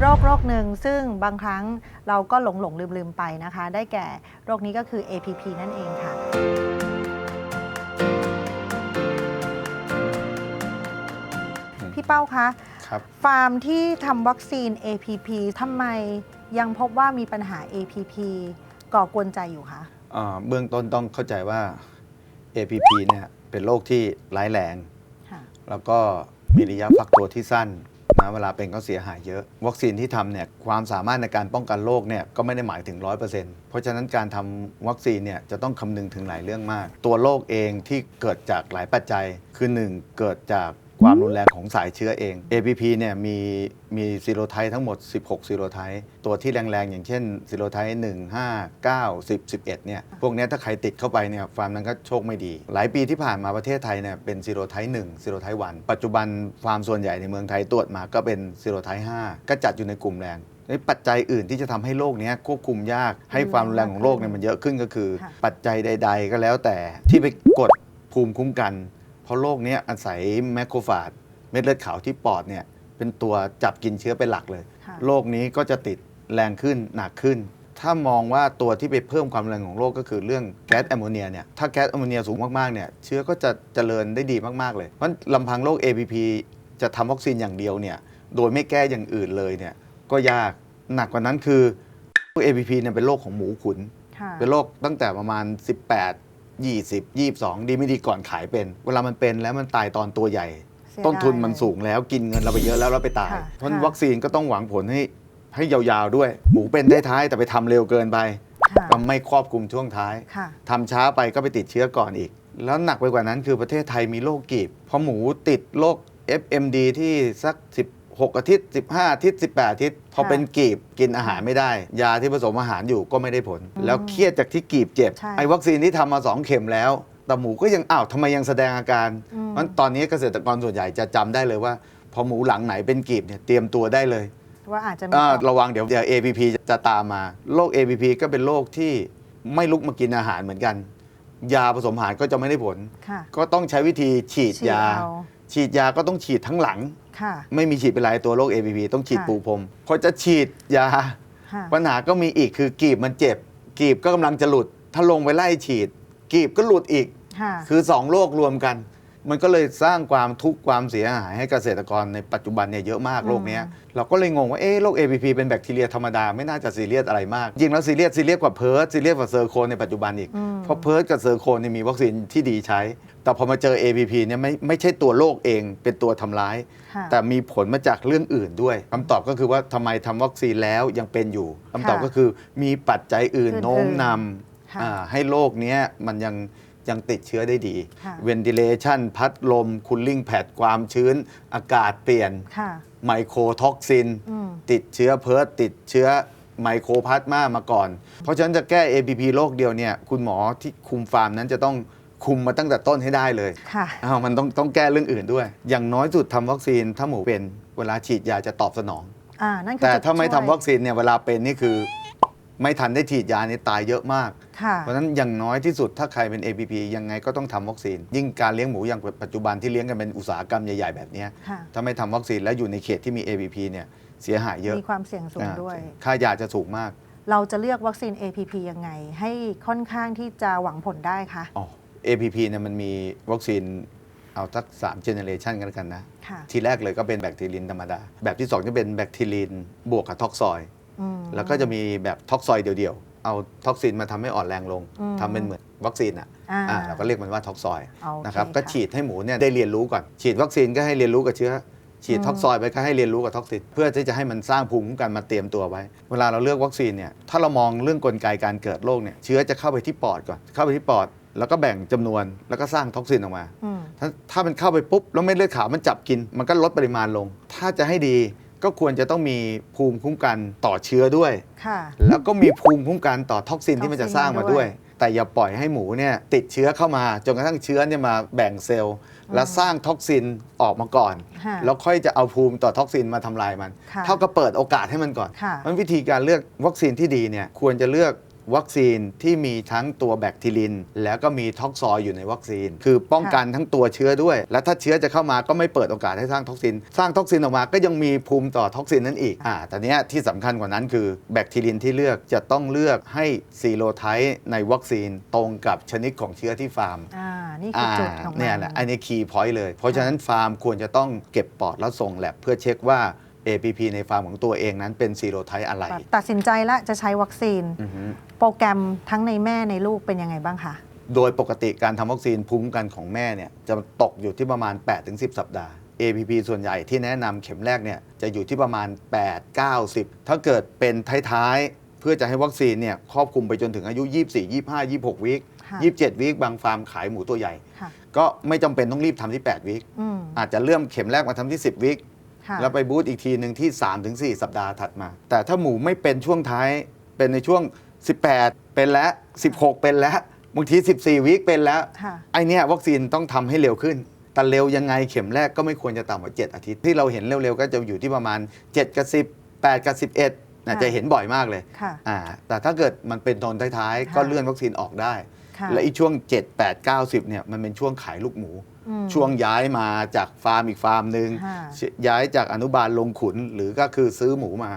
โรคโรคหนึ่งซึ่งบางครั้งเราก็หลงหลงลืมลืมไปนะคะ ได้แก่โรคนี้ก็คือ APP นั่นเองค่ะ พี่เป้าคะครับ ฟาร์มที่ทำวัคซีน APP ทำไมยังพบว่ามีปัญหา APP ก่อกวนใจอยู่คะ อ่าเบื้องต้นต้องเข้าใจว่า APP เนี่ยเป็นโรคที่ร้ายแรง ค่ะ แล้วก็ มีระยะฟักตัวที่สั้นนะเวลาเป็นก็เสียหายเยอะ วัคซีนที่ทำเนี่ยความสามารถในการป้องกันโรคเนี่ยก็ไม่ได้หมายถึง 100%เพราะฉะนั้นการทำวัคซีนเนี่ยจะต้องคำนึงถึงหลายเรื่องมาก ตัวโรคเองที่เกิดจากหลายปัจจัยคือ 1 เกิดจาก ความรุนแรงของสายเชื้อเอง APP เนี่ยมีมีซีโรไทป์ทั้งหมด 16ซีโรไทป์ตัวที่แรงๆ อย่างเช่นซีโรไทป์1 5 9 10 11เนี่ยพวกเนี้ยถ้าใครติดเข้าไปเนี่ยฟาร์มนั้นก็โชคไม่ดี หลายปีที่ผ่านมาประเทศไทยเนี่ยเป็นซีโรไทป์1ซีโรไทป์1ปัจจุบันฟาร์มส่วนใหญ่ในเมืองไทยตรวจมาก็เป็นซีโรไทป์5ก็จัดอยู่ในกลุ่มแรงในปัจจัยอื่นที่จะทำให้โรคเนี้ยควบคุมยากให้ความรุนแรงของโรคเนี่ยมันเยอะขึ้นก็คือค่ะปัจจัยใด ๆ ก็แล้วแต่ที่ไปกดภูมิคุ้มกัน เพราะโรคเนี้ยอาศัยแมคโครฟาจเม็ดเลือดขาวที่ปอดเนี่ยเป็นตัวจับกินเชื้อเป็นหลักเลยค่ะ โรคนี้ก็จะติดแรงขึ้นหนักขึ้น ถ้ามองว่าตัวที่ไปเพิ่มความแรงของโรคก็คือเรื่องแก๊สแอมโมเนียเนี่ยถ้าแก๊สแอมโมเนียสูงมากๆเนี่ยเชื้อก็จะเจริญได้ดีมากๆเลยเพราะลำพังโรค APP จะทำวัคซีนอย่างเดียวเนี่ยโดยไม่แก้อย่างอื่นเลยเนี่ยก็ยากหนักกว่านั้นคือโรค APP เนี่ยเป็นโรคของหมูขุน ค่ะ เป็นโรคตั้งแต่ประมาณ 18 20 22 ดีไม่ดีก่อนขายเป็น เวลามันเป็นแล้วมันตายตอนตัวใหญ่ เสียต้นทุนดายมันเลยสูงแล้วกินเงินเราไปเยอะแล้วเราไปตาย ค่ะเพราะฉะนั้นค่ะ วัคซีนก็ต้องหวังผลให้ให้ยาวๆด้วย หมูเป็นได้ท้ายแต่ไปทำเร็วเกินไปค่ะก็ไม่ครอบคลุมช่วงท้าย ค่ะ ทำช้าไปก็ไปติดเชื้อก่อนอีก แล้วหนักไปกว่านั้นคือประเทศไทยมีโรคกีบพอหมูติดโรค FMD ที่สัก 16อาทิตย์ 15อาทิตย์18อาทิตย์พอค่ะเป็นกีบกินอาหารไม่ได้ ยาที่ผสมอาหารอยู่ก็ไม่ได้ผลอืมแล้วเครียดจากที่กีบเจ็บ ใช่ ไอ้วัคซีนที่ทำมา 2 เข็มแล้ว แต่หมูก็ยังอ้าวทำไมยังแสดงอาการอืมมันตอนนี้เกษตรกรส่วนใหญ่จะจำได้เลยว่า พอหมูหลังไหนเป็นกีบเนี่ยเตรียมตัวได้เลย ว่าอาจจะมีอ่าต่อระวังเดี๋ยวเดี๋ยว APP จะตามมาโรค APP ก็เป็นโรคที่ไม่ลุกมากินอาหารเหมือนกัน ยาผสมอาหารก็จะไม่ได้ผล ค่ะก็ต้องใช้วิธีฉีดฉีดยา เอา ฉีดยาก็ต้องฉีดทั้งหลัง ค่ะ ไม่มีฉีดเป็นไรตัวโรค APP ต้องฉีดค่ะ ปูพรมพอจะฉีดยา ค่ะ ปัญหาก็มีอีกคือกีบมันเจ็บกีบก็กำลังจะหลุด ถ้าลงไปไล่ฉีดกีบก็หลุดอีก ค่ะ คือสองโรครวมกัน มันก็เลยสร้างความทุกข์ความเสียหายให้เกษตรกรในปัจจุบันเนี่ยเยอะมากอืมโรคเนี้ยเราก็เลยงงว่าเอ๊ะโรค APP เป็นแบคทีเรียธรรมดาไม่น่าจะซีเรียสอะไรมากจริงแล้วซีเรียสซีเรียสกว่าเพิร์ดซีเรียสกว่าเซอร์โคนในปัจจุบันอีก อืม เพราะเพิร์ดกับเซอร์โคนเนี่ยมีวัคซีนที่ดีใช้ แต่พอมาเจอ APP เนี่ยไม่ไม่ใช่ตัวโรคเองเป็นตัวทำร้าย ค่ะแต่มีผลมาจากเรื่องอื่นด้วยคำตอบก็คือว่าทำไมทำวัคซีนแล้วยังเป็นอยู่คำตอบค่ะก็คือมีปัจจัยอื่นอื่นๆโน้มนค่ะำอ่าให้โรคเนี้ยมันยังยังติดเชื้อได้ดี ค่ะเวนติเลชันพัดลม คูลลิ่งแพดความชื้น อากาศเปลี่ยน ค่ะ ไมโครท็อกซิน อืม ติดเชื้อเพิร์ดติดเชื้อไมโครพลาสมามาก่อน เพราะฉะนั้นจะแก้ APP โรคเดียวเนี่ย คุณหมอที่คุมฟาร์มนั้นจะต้อง คุมมาตั้งแต่ต้นให้ได้เลยค่ะ อ้าวมันต้องต้องแก้เรื่องอื่นด้วย อย่างน้อยสุดทำวัคซีนถ้าหมูเป็นเวลาฉีดยาจะตอบสนอง อ่า นั่นคือแต่จุดถ้าไม่ช่ทำวยวัคซีนเนี่ยเวลาเป็นนี่คือ ไม่ทันได้ฉีดยานี่ตายเยอะมาก ค่ะ เพราะฉะนั้นอย่างน้อยที่สุดถ้าใครเป็น APP ยังไงก็ต้องทำวัคซีน ยิ่งการเลี้ยงหมูอย่างปัจจุบันที่เลี้ยงกันเป็นอุตสาหกรรมใหญ่ ๆ แบบเนี้ยค่ะ ถ้าไม่ทำวัคซีนแล้วอยู่ในเขตที่มี APP เนี่ยเสียหายเยอะมีความเสี่ยงสูงอ่าด้วยค่ายาจะสูงมากเราจะเลือกวัคซีน APP ยังไง ให้ค่อนข้างที่จะหวังผลได้คะ อ๋อ APP เนี่ยมันมีวัคซีนเอาสักสามเจเนเรชันกันแล้วกันนะ ค่ะทีแรกเลยก็เป็นแบคทีรินธรรมดา แบบที่2จะเป็นแบคทีรินบวกกับท็อกซอย อืม แล้วก็จะมีแบบท็อกซอยเดียวๆ เอาท็อกซินมาทำให้อ่อนแรงลงอืม ทำเป็นเหมือนวัคซีนอะอ่าอ่าเราก็เรียกมันว่าท็อกซอยโอเนะครับก็ะฉีดให้หมูเนี่ยได้เรียนรู้ก่อน ฉีดวัคซีนก็ให้เรียนรู้กับเชื้อ ฉีดอืมท็อกซอยไปก็ให้เรียนรู้กับท็อกซินเพื่อที่จะให้มันสร้างภูมิคุ้มกันมาเตรียมตัวไว้ เวลาเราเลือกวัคซีนเนี่ยถ้าเรามองเรื่องกลไกการเกิดโรคเนี่ยเชื้อจะเข้าไปที่ปอดก่อนเข้าไปที่ปอด แล้วก็แบ่งจำนวนแล้วก็สร้างท็อกซินออกมาอืมถ้าถ้ามันเข้าไปปุ๊บแล้วเม็ดเลือดขาวมันจับกิน มันก็ลดปริมาณลง ถ้าจะให้ดีก็ควรจะต้องมีภูมิคุ้มกันต่อเชื้อด้วยค่ะแล้วก็มีภูมิคุ้มกันต่อท็อกซินที่มันจะท็อกซินสร้างมามาด้ด้ววยยแต่อย่าปล่อยให้หมูเนี่ยติดเชื้อเข้ามา จนกระทั่งเชื้อเนี่ยมาแบ่งเซลล์ แล้วสร้างท็อกซินออกมาก่อนค่ะแล้วค่อยจะเอาภูมิต่อท็อกซินมาทำลายมันค่ะเท่ากับเปิดโอกาสให้มันก่อนค่ะมันวิธีการเลือกวัคซีนที่ดีเนี่ยควรจะเลือก วัคซีนที่มีทั้งตัวแบคทีริน แล้วก็มีท็อกซอยอยู่ในวัคซีน คือป้องกันทั้งตัวเชื้อด้วย และถ้าเชื้อจะเข้ามาก็ไม่เปิดโอกาสให้สร้างท็อกซิน สร้างท็อกซินออกมาก็ยังมีภูมิต่อท็อกซินนั้นอีกอ่าแต่เนี้ยที่สำคัญกว่านั้นคือแบคทีรินที่เลือกจะต้องเลือกให้ซีโรไทป์ในวัคซีนตรงกับชนิดของเชื้อที่ฟาร์มอ่านี่คือจุดของมันเนี่ยแหละอันนี้คีย์พอยต์เลย เพราะฉะนั้นฟาร์มควรจะต้องเก็บปอดแล้วส่งแลบเพื่อเช็คว่า APP ในฟาร์มของตัวเองนั้นเป็นซีโรไทป์อะไร ตัดสินใจแล้วจะใช้วัคซีนอือฮึ โปรแกรมทั้งในแม่ในลูกเป็นยังไงบ้างคะโดยปกติการทำวัคซีนภูมิคุ้มกันของแม่เนี่ยจะตกอยู่ที่ประมาณ 8-10 สัปดาห์ APP ส่วนใหญ่ที่แนะนำเข็มแรกเนี่ยจะอยู่ที่ประมาณ 8 9 10ถ้าเกิดเป็นท้ายๆ เพื่อจะให้วัคซีนเนี่ยครอบคลุมไปจนถึงอายุ 24 25 26 วิคค่ะ27 วิคบางฟาร์มขายหมูตัวใหญ่ค่ะก็ไม่จำเป็นต้องรีบทำที่ 8 วิคอืมอาจจะเริ่มเข็มแรกมาทำที่ 10 วิคค่ะแล้วไปบูตอีกทีหนึ่งที่ 3-4 สัปดาห์ถัดมา แต่ถ้าหมูไม่เป็นช่วงท้ายเป็นในช่วง 18 เป็นแล้ว 16 เป็นแล้วบางที 14 วิคเป็นแล้ว ค่ะ ไอเนี้ยวัคซีนต้องทำให้เร็วขึ้น แต่เร็วยังไงเข็มแรกก็ไม่ควรจะต่ำกว่า 7 อาทิตย์ ที่เราเห็นเร็วๆ ก็จะอยู่ที่ประมาณ 7 กับ 10 8 กับ 11นะค่ะ จะเห็นบ่อยมากเลยค่ะ อ่าแต่ถ้าเกิดมันเป็นตอนท้ายๆ ก็ค่ะ เลื่อนวัคซีนออกได้ ค่ะและอีช่วง 7 8 9 10เนี่ยมันเป็นช่วงขายลูกหมู อืม ช่วงย้ายมาจากฟาร์มอีกฟาร์มหนึ่งค่ะย้ายจากอนุบาลลงขุนหรือก็คือซื้อหมูมา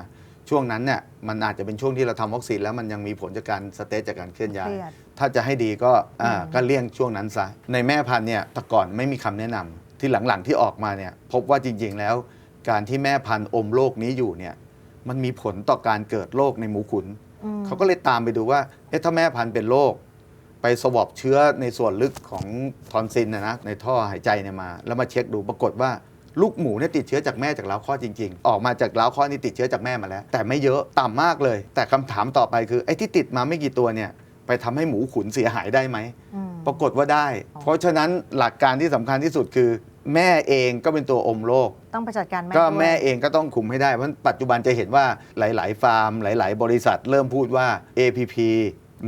ช่วงนั้นเนี่ยมันอาจจะเป็นช่วงที่เราทำวัคซีนแล้วมันยังมีผลจากการสเตจจากการเคลื่อนย้าเคยรียดถ้าจะให้ดีก็อ่าอืมก็เลี่ยงช่วงนั้นซะ ในแม่พันธุ์เนี่ยแต่ก่อนไม่มีคำแนะนำที่หลังๆที่ออกมาเนี่ยพบว่าจริงๆแล้ว การที่แม่พันธุ์อมโรคนี้อยู่เนี่ยมันมีผลต่อการเกิดโรคในหมูขุนอืมเขาก็เลยตามไปดูว่าเอ๊ะถ้าแม่พันธุ์เป็นโรคไปสวอปเชื้อในส่วนลึกของทอนซิลนะนะในท่อหายใจเนี่ยมา แล้วมาเช็คดูปรากฏว่า ลูกหมูเนี่ยติดเชื้อจากแม่จากเล้าคลอดจริง ๆ ออกมาจากเล้าคลอดนี่ติดเชื้อจากแม่มาแล้ว แต่ไม่เยอะต่ำมากเลย แต่คำถามต่อไปคือไอ้ที่ติดมาไม่กี่ตัวเนี่ยไปทำให้หมูขุนเสียหายได้ไหม อืม ปรากฏว่าได้เพราะฉะนั้นหลักการที่สำคัญที่สุดคือ แม่เองก็เป็นตัวอมโรค ต้องไปจัดการแม่ก็ด้วย แม่เองก็ต้องคุมให้ได้ เพราะปัจจุบันจะเห็นว่าหลาย ๆ ฟาร์ม หลาย ๆ บริษัทเริ่มพูดว่า APP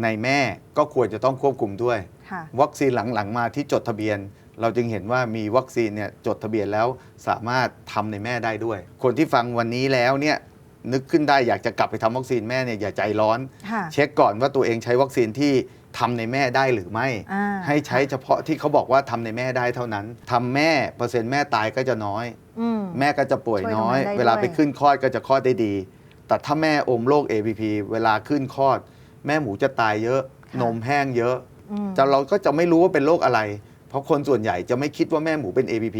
ในแม่ก็ควรจะต้องควบคุมด้วย ค่ะ วัคซีนหลัง ๆ มาที่จดทะเบียน เราจึงเห็นว่ามีวัคซีนเนี่ยจดทะเบียนแล้วสามารถทำในแม่ได้ด้วย คนที่ฟังวันนี้แล้วเนี่ยนึกขึ้นได้อยากจะกลับไปทำวัคซีนแม่เนี่ยอย่าใจร้อนค่ะเช็คก่อนว่าตัวเองใช้วัคซีนที่ทำในแม่ได้หรือไม่อ่าให้ใช้เฉพาะที่เขาบอกว่าทำในแม่ได้เท่านั้นทำแม่เปอร์เซ็นต์แม่ตายก็จะน้อยอืมแม่ก็จะป่วยน้อยช่วยตรงนั้นได้เวลาด้วยไปขึ้นคลอดก็จะคลอดได้ดี แต่ถ้าแม่อมโรค APP เวลาขึ้นคลอด แม่หมูจะตายเยอะ นมแห้งเยอะอืมจะเราก็จะไม่รู้ว่าเป็นโรคอะไร เพราะคนส่วนใหญ่จะไม่คิดว่าแม่หมูเป็น APP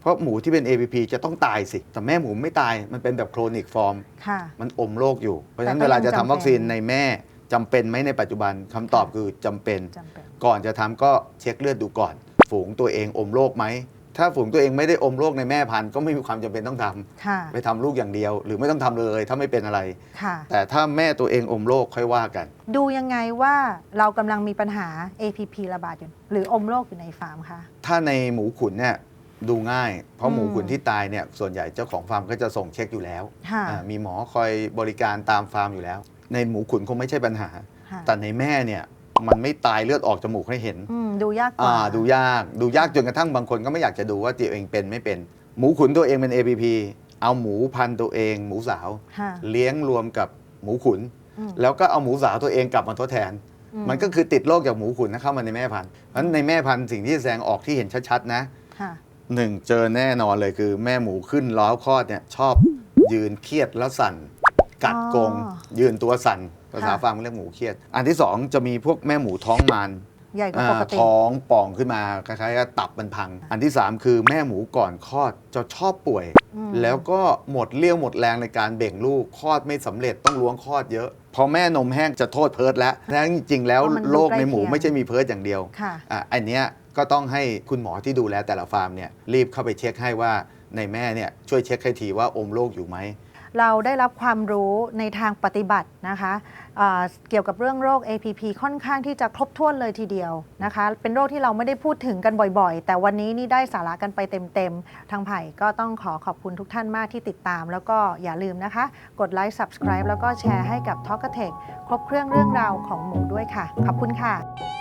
เพราะหมูที่เป็น APP จะต้องตายสิ แต่แม่หมูไม่ตาย มันเป็นแบบโครนิกฟอร์ม ค่ะ มันอมโรคอยู่ เพราะฉะนั้นแต่ก็เวลาจะยังทำจำเป็น วัคซีนในแม่จำเป็นไหมในปัจจุบันคำตอบคือจำเป็น จำเป็น ก่อนจะทำก็เช็คเลือดดูก่อน ฝูงตัวเองอมโรคไหม ถ้าฝูงตัวเองไม่ได้อมโรคในแม่พันธุ์ก็ไม่มีความจำเป็นต้องทำค่ะ ไปทำลูกอย่างเดียว หรือไม่ต้องทำเลย ถ้าไม่เป็นอะไร ค่ะ แต่ถ้าแม่ตัวเองอมโรคค่อยว่ากัน ดูยังไงว่าเรากำลังมีปัญหา APP ระบาดอยู่ หรืออมโรคอยู่ในฟาร์มคะ ถ้าในหมูขุนเนี่ยดูง่าย เพราะอืมหมูขุนที่ตายเนี่ยส่วนใหญ่เจ้าของฟาร์มก็จะส่งเช็คอยู่แล้วค่ะ อ่ามีหมอคอยบริการตามฟาร์มอยู่แล้ว ในหมูขุนคงไม่ใช่ปัญหา ค่ะ แต่ในแม่เนี่ย มันไม่ตายเลือดออกจมูกให้เห็นอืมดูยากกอ่าว่าดูยากดูยากจนกระทั่งบางคนก็ไม่อยากจะดูว่าตัวเองเป็นไม่เป็น หมูขุนตัวเองเป็น APP เอาหมูพันธุ์ตัวเอง หมูสาว ค่ะ เลี้ยงรวมกับหมูขุน อืม แล้วก็เอาหมูสาวตัวเองกลับมาทดแทน อืมันก็คือติดโรคจากหมูขุนนะเข้ามาในแม่พันธุ์เพราะฉะนั้นในแม่พันธุ์สิ่งที่แสดงออกที่เห็นชัดๆนะค่ะหนึ่งเจอแน่นอนเลยคือ แม่หมูขึ้นล้าวคลอดเนี่ยชอบยืนเครียดแล้วสั่น กัดกรงอ๋อยืนตัวสั่น ภาษาค่ะฟาร์มเรียกหมูเครียด อันที่สองจะมีพวกแม่หมูท้องมานใหญ่กว่าอ่าปกติ ท้องป่องขึ้นมาคล้ายๆกับตับมันพัง อันที่ 3 คือแม่หมูก่อนคลอดจะชอบป่วย อืม แล้วก็หมดเลี้ยวหมดแรงในการเบ่งลูกคลอดไม่สำเร็จต้องล้วงคลอดเยอะ พอแม่นมแห้งจะโทษเพิร์ดแล้วแล้วจริงๆแล้วเพราะมันดูโรคในหมูใกล้เคียงไม่ใช่มีเพิร์ดอย่างเดียว ค่ะ อะอันเนี้ยก็ต้องให้คุณหมอที่ดูแลแต่ละฟาร์มเนี่ยรีบเข้าไปเช็คให้ว่าในแม่เนี่ยช่วยเช็คให้ทีว่าอมโรคอยู่ไหม เราได้รับความรู้ในทางปฏิบัตินะคะเเกี่ยวกับเรื่องโรค APP ค่อนข้างที่จะครบถ้วนเลยทีเดียวนะคะ เป็นโรคที่เราไม่ได้พูดถึงกันบ่อยๆ แต่วันนี้นี่ได้สาระกันไปเต็มๆ ทางไผ่ก็ต้องขอขอบคุณทุกท่านมากที่ติดตาม แล้วก็อย่าลืมนะคะ กดไลค์ subscribe แล้วก็แชร์ให้กับ t a l k a t e c h ครบเครื่องเรื่องราวของหมูด้วยค่ะ ขอบคุณค่ะ